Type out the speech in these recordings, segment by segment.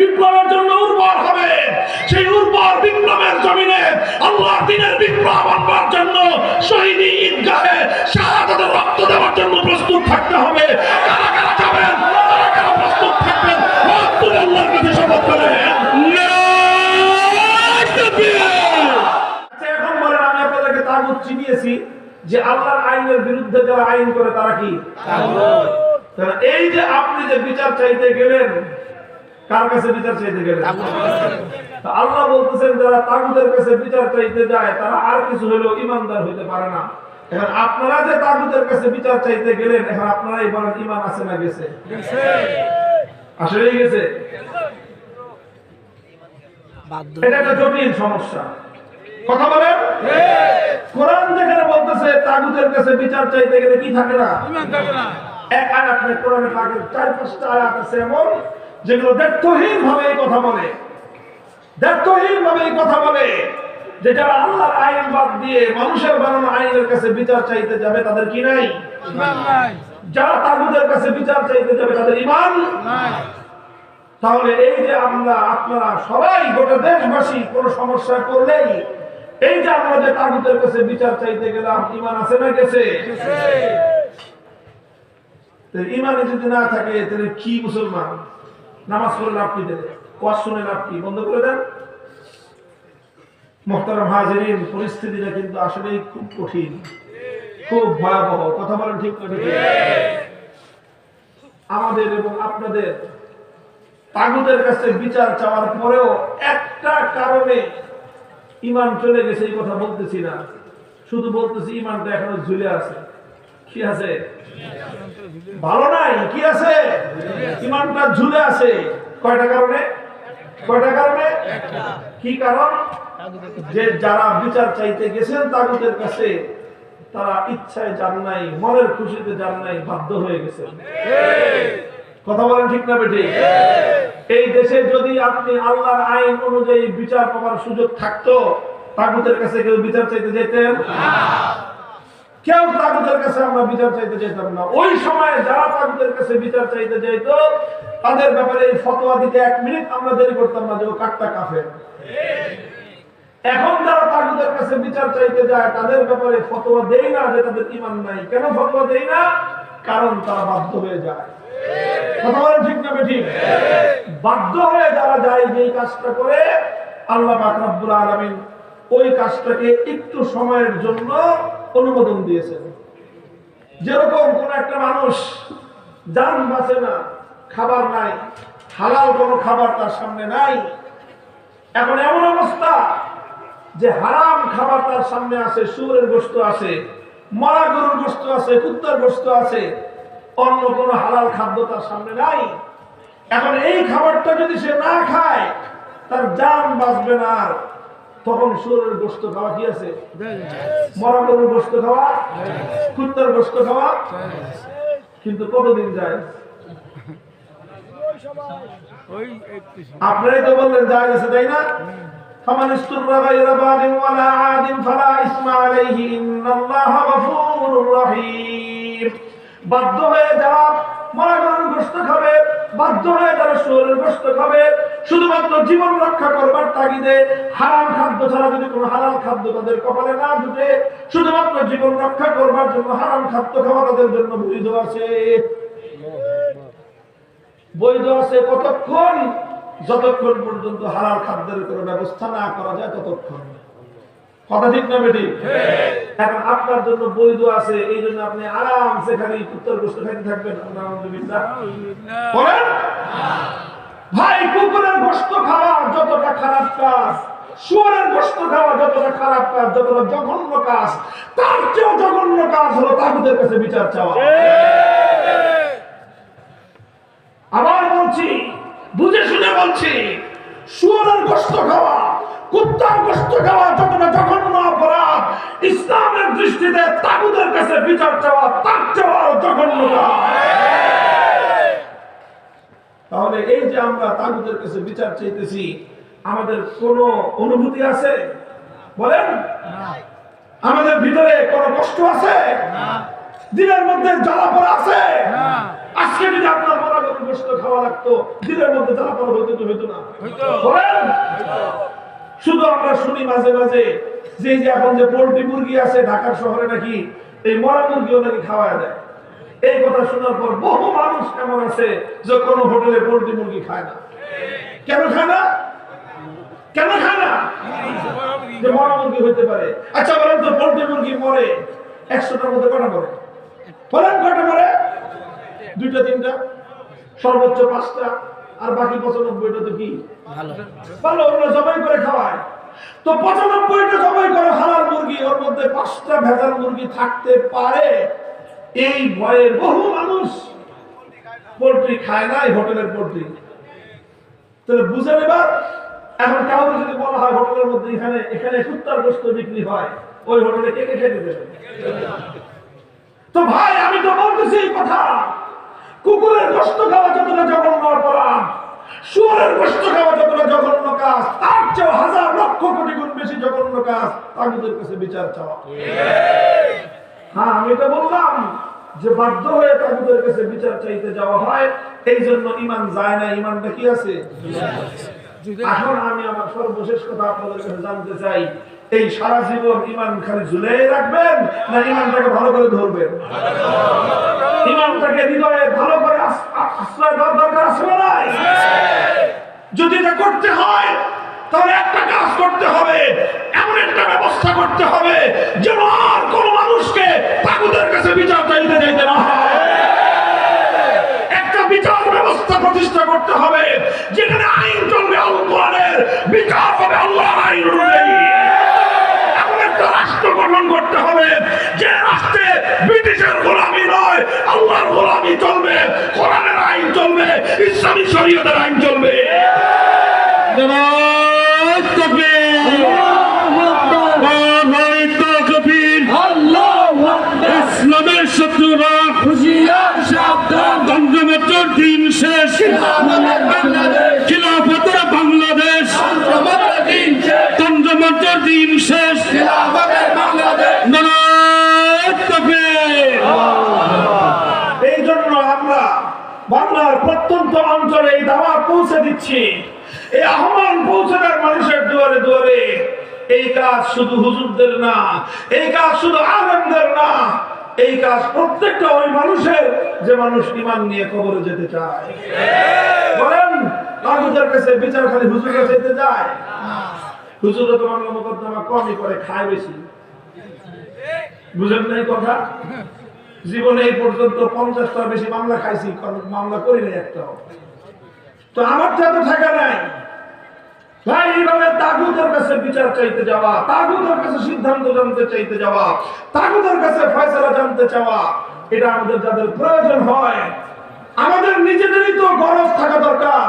বিপ্লবের জন্য উর্বর হবে। সেই উর্বর বিপ্লবের জমিনে আল্লাহ দিনের বিপ্লব আনবার জন্য শহীদি ঈদগাহে শাহাদাতের রক্ত দেওয়ার জন্য প্রস্তুত থাকতে হবে। কারা কারা যাবেন? কারা কারা প্রস্তুত থাকবেন? আল্লাহর কাছে শপথ করেন। আচ্ছা এখন বলেন আমি আপনাদেরকে তাগুত চিনিয়েছি যে আল্লাহর আইনের বিরুদ্ধে যারা আইন করে তারা কি? এই যে আপনি যে বিচার চাইতে গেলেন কার কাছে বিচার চাইতে গেলেন তা আল্লাহ বলতেছেন যারা তাগুতের কাছে বিচার চাইতে যায় তারা আর কিছু হলেও ইমানদার হইতে পারে না। এখন আপনারা যে তাগুতের কাছে বিচার চাইতে গেলেন এখন আপনারা ইমান আছে না গেছে? আসলেই গেছে? এটা একটা জটিল সমস্যা। কথা বলেন? কোরআন যেখানে বলতেছে তাগুতের কাছে বিচার চাইতে গেলে কি থাকে না? এক আয়াত কোরআনে পাকের চার পাঁচটা আয়াত আছে এমন যেগুলো দ্ব্যর্থহীন ভাবে এই কথা বলে। দ্ব্যর্থহীন ভাবে কথা বলে যে যারা আল্লাহর আইন বাদ দিয়ে মানুষের বানানো আইনের কাছে বিচার চাইতে যাবে তাদের কি নাই? যারা তাগুতের কাছে বিচার চাইতে যাবে তাদের ইমান তাহলে এই যে আমরা আপনারা সবাই গোটা দেশবাসী কোন সমস্যা করলেই এই যে আমরা যে তাগুতের কাছে বিচার চাইতে গেলাম ইমান আছে না গেছে? ইমানে যদি না থাকে তাহলে কি মুসলমান? নামাজ পড়ে লাভ কি দেবে ওয়াজ শুনে লাভ কি? বন্ধ করে দেন। মোহতারাম হাজিরিন পরিস্থিতিটা কিন্তু আসলেই খুব কঠিন। খুব ভয়াবহ। কথা বলেন ঠিক করে আমাদের এবং আপনাদের তাগুদের কাছে বিচার চাওয়ার পরেও একটা কারণে ইমান চলে গেছে, এই কথা বলতেছি না। শুধু বলতেছি, ইমানটা এখনও ঝুলে আছে। কি আছে? ভালো নাই, কি আছে? ইমানটা ঝুলে আছে। কয়টা কারণে? কয়টা কারণে? কি কারণ? যে যারা বিচার চাইতে গেছেন তাগুদের কাছে, তারা ইচ্ছায় যান নাই, মনের খুশিতে যান নাই, বাধ্য হয়ে গেছে কথা বলেন ঠিক না বেটি এই দেশে যদি আপনি আল্লাহর আইন অনুযায়ী বিচার পাওয়ার সুযোগ থাকতো, তাগুতের কাছে কেউ বিচার চাইতে যেতেন? কেউ তাগুতের কাছে আমরা বিচার চাইতে যেতাম না। ওই সময় যারা তাগুতের কাছে বিচার চাইতে যেত তাদের ব্যাপারে এই ফতোয়া দিতে এক মিনিট আমরা দেরি করতাম না, যে ও কাটটা কাফের। এখন যারা তাগুদের কাছে বিচার চাইতে যায়, তাদের ব্যাপারে ফতোয়া দেই না যে তাদের ইমান নাই। কেন ফতোয়া দেই না? কারণ তারা বাধ্য হয়ে যায়। ঠিক না ঠিক বাধ্য হয়ে যারা যায় যে কাজটা করে, আল্লাহ পাক ওই কাজটাকে একটু সময়ের জন্য অনুমোদন দিয়েছেন। যেরকম কোন একটা মানুষ যান বাঁচে না, খাবার নাই, হালাল কোনো খাবার তার সামনে নাই, এখন এমন অবস্থা যে হারাম খাবার তার সামনে আছে সুরের গোস্ত আছে, মরা গরুর গোস্ত আছে, কুত্তার গোস্ত আছে, অন্য কোনো হালাল খাদ্য তার সামনে নাই। এখন এই খাবারটা যদি সে না খায়, তার জান বাঁচবে না তখন সুরের গোস্ত খাওয়া কি আছে মরা গরুর গোস্ত খাওয়া কুত্তার গোস্ত খাওয়া কিন্তু কতদিন যায় আপনারাই তো বললেন যায় আছে তাই না فمن استر غير باغ ولا عاد فلا إثم عليه إن الله غفور رحيم বাধ্য হয়ে যারা মারা গরুর গোস্ত খাবে বাধ্য হয়ে যারা শুয়োরের গোস্ত খাবে। শুধুমাত্র জীবন রক্ষা করবার তাগিদে হারাম খাদ্য ছাড়া যদি কোনো হালাল খাদ্য তাদের কপালে না জুটে, শুধুমাত্র জীবন রক্ষা করবার জন্য হারাম খাদ্য খাওয়া তাদের জন্য বৈধ আছে। বৈধ আছে কতক্ষণ? যতক্ষণ পর্যন্ত হালাল খাদ্যের কোনো ব্যবস্থা না করা যায় ততক্ষণ। কথা ঠিক না বেটি এখন আপনার জন্য বৈধ আছে এই জন্য আপনি আরামসে খালি উত্তর গোষ্ঠ খাইতে থাকবেন। বলেন ভাই কুকুরের গোস্ত খাওয়া যতটা খারাপ কাজ শুয়ারের গোস্ত খাওয়া যতটা খারাপ কাজ যতটা জঘন্য কাজ তার চেয়েও জঘন্য কাজ হলো তাগুদের কাছে বিচার চাওয়া। আবার বলছি বুঝে শুনে বলছি শুয়ারের গোস্ত খাওয়া কুত্তার গোস্ত খাওয়া যতটা জঘন্য অপরাধ ইসলামের দৃষ্টিতে তাগুদের কাছে বিচার চাওয়া তার চাওয়ার জঘন্য তাহলে এই যে আমরা তাগুদের কাছে বিচার চাইতেছি আমাদের কোনো অনুভূতি আছে? বলেন। আমাদের ভিতরে কোনো কষ্ট আছে? দিনের মধ্যে জ্বালা পড়া আছে? আজকে যদি থাকতো দিনের মধ্যে চালাপালা হইতো কি হইতো না। বলেন। শুধু আমরা শুনি মাঝে মাঝে, যে যে এখন যে পোল্ট্রি মুরগি আছে ঢাকার শহরে নাকি, এই মরা মুরগিও নাকি খাওয়া দেয়। এই কথা শোনার পর বহু মানুষ এমন আছে যে কোনো হোটেলে পোল্ট্রি মুরগি খায় না। কেন খায় না? কেন খায় না? যে মরা মুরগি হইতে পারে। আচ্ছা বলেন তো, পোল্ট্রি মুরগি মরে, একশোটার মধ্যে কটা মরে? বলেন কটা মরে? দুইটা, তিনটা, সর্বোচ্চ পাঁচটা। আর বাকি পঁচানব্বইটা তো কি? ভালো। ওগুলো জবাই করে খাওয়ায়। তো পঁচানব্বইটা জবাই করে হালাল মুরগি ওর মধ্যে পাঁচটা ভেজাল মুরগি থাকতে পারে। এই ভয়ে বহু মানুষ পোল্ট্রি খায় না এই হোটেলের পোল্ট্রি। তাহলে বুঝে এবার এখন কাউকে যদি বলা হয় হোটেলের মধ্যে এখানে এখানে কুত্তার গোস্ত বিক্রি হয় ওই হোটেলে কে কে খেতে দেবে? তো ভাই আমি তো বলতেছি কথা। কুকুরের গোস্ত খাওয়া যতটা জঘন্য অপরাধ শুয়ারের গোস্ত খাওয়া যতটা জঘন্য কাজ তার চেয়েও হাজার লক্ষ কোটি গুণ বেশি জঘন্য কাজ তাগুদের কাছে বিচার চাওয়া। হ্যাঁ আমি তো বললাম যে বাধ্য হয়ে তাগুদের কাছে বিচার চাইতে যাওয়া হয় এই জন্য ইমান যায় না ইমানটা কি আছে। এখন আমি আমার সর্বশেষ কথা আপনাদের কাছে জানতে চাই এই সারা জীবন ইমান খালি ঝুলে রাখবেন না ইমানটাকে ভালো করে ধরবেন? ইমানটাকে হৃদয়ে ভালো করে আশ্রয় দরকার আছে না যদি এটা করতে হয়, তাহলে একটা কাজ করতে হবে, এমন একটা ব্যবস্থা করতে হবে যেন আর কোন মানুষকে তাগুদের কাছে বিচার চাইতে চাইতে না একটা বিচার ব্যবস্থা প্রতিষ্ঠা করতে হবে, যেখানে আইন চলবে আল বিচার হবে আল্লাহর আইন অনুযায়ী এমন একটা রাষ্ট্র গঠন হবে যে রাষ্ট্রে ব্রিটিশের গোলামি নয় আল্লাহর গোলামি চলবে কোরআনের আইন চলবে ইসলামী শরীয়তের আইন চলবে। নামাজ তাকবীর। আল্লাহু তাকবীর। ইসলামের দিন শেষ। পৌঁছে দিচ্ছি। এই আহ্বান পৌঁছে মানুষের দুয়ারে দুয়ারে, এই কাজ শুধু হুজুরদের না, এই কাজ শুধু আলেমদের না, এই কাজ প্রত্যেকটা ওই মানুষের যে মানুষ ইমান নিয়ে কবরে যেতে চায়। বলেন কাছে বিচার খালি যেতে তো মোকদ্দমা কমই করে, খায় বেশি। বুঝেন নাই কথা? জীবনে এই পর্যন্ত পঞ্চাশটার বেশি মামলা খাইছি মামলা করি নাই একটাও। তো আমার তো টাকা নাই জানতে চাইতে যাওয়া কাছে জানতে চাওয়া, এটা আমাদের প্রয়োজন হয়, আমাদের নিজেদেরই তো গরজ থাকা দরকার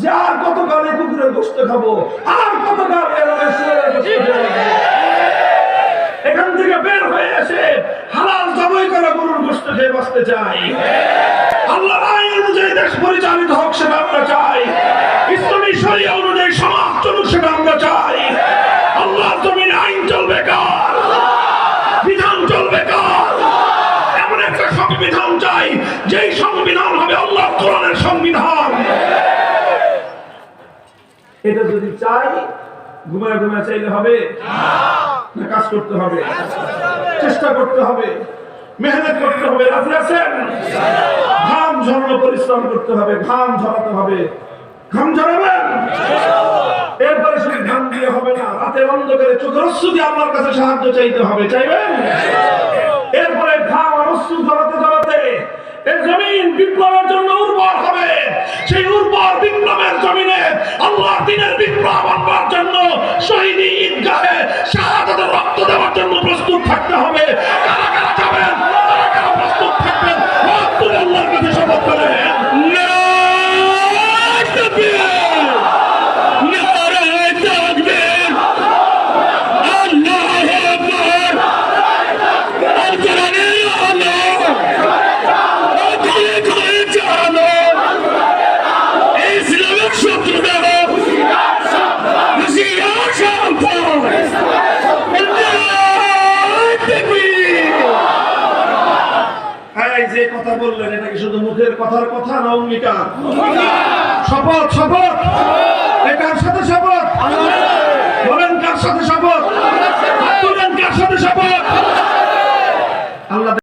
যে আর কতকাল কুকুরের খাব, আর কতকাল রাখব? এখান থেকে বের হয়ে এসে হালাল জবাই করা গরুর গোস্ত খেয়ে বাঁচতে চাই। আল্লাহর আইন অনুযায়ী দেশ পরিচালিত হোক সেটা আমরা চাই। ইসলামী শরিয়া অনুযায়ী সমাজ চলুক সেটা আমরা চাই। আল্লাহর জমিনে আইন চলবে কার? বিধান চলবে কার? এমন একটা সংবিধান চাই, যেই সংবিধান হবে আল্লাহ কোরআনের সংবিধান। এটা যদি চাই ঘুমায় ঘুমায় চাইলে হবে? না, কাজ করতে হবে। চেষ্টা করতে হবে। মেহনত করতে হবে। রাজি আছেন? ঘাম ঝরানো, পরিশ্রম করতে হবে। ঘাম ঝরাতে হবে। ঘাম ঝরাবেন? এরপরে শুধু ঘাম দিয়ে হবে না রাতে অন্ধকারে চোখের অশ্রু দিয়ে আল্লাহর কাছে সাহায্য চাইতে হবে। চাইবেন? এরপরে ঘাম আর অশ্রু জমিন বিপ্লবের জন্য উর্বর হবে। সেই উর্বর বিপ্লবের জমিনে আল্লাহ দিনের বিপ্লব আনবার জন্য শহীদ ঈদগাহে শাহাদাতের রক্ত দেওয়ার জন্য প্রস্তুত থাকতে হবে। কারা কথা বললেন, এটা কি শুধু মুখের কথার কথা না অঙ্গীকার? শপথ শপথ! কার সাথে শপথ? বলেন কার সাথে শপথ? কার সাথে শপথ? আল্লাহ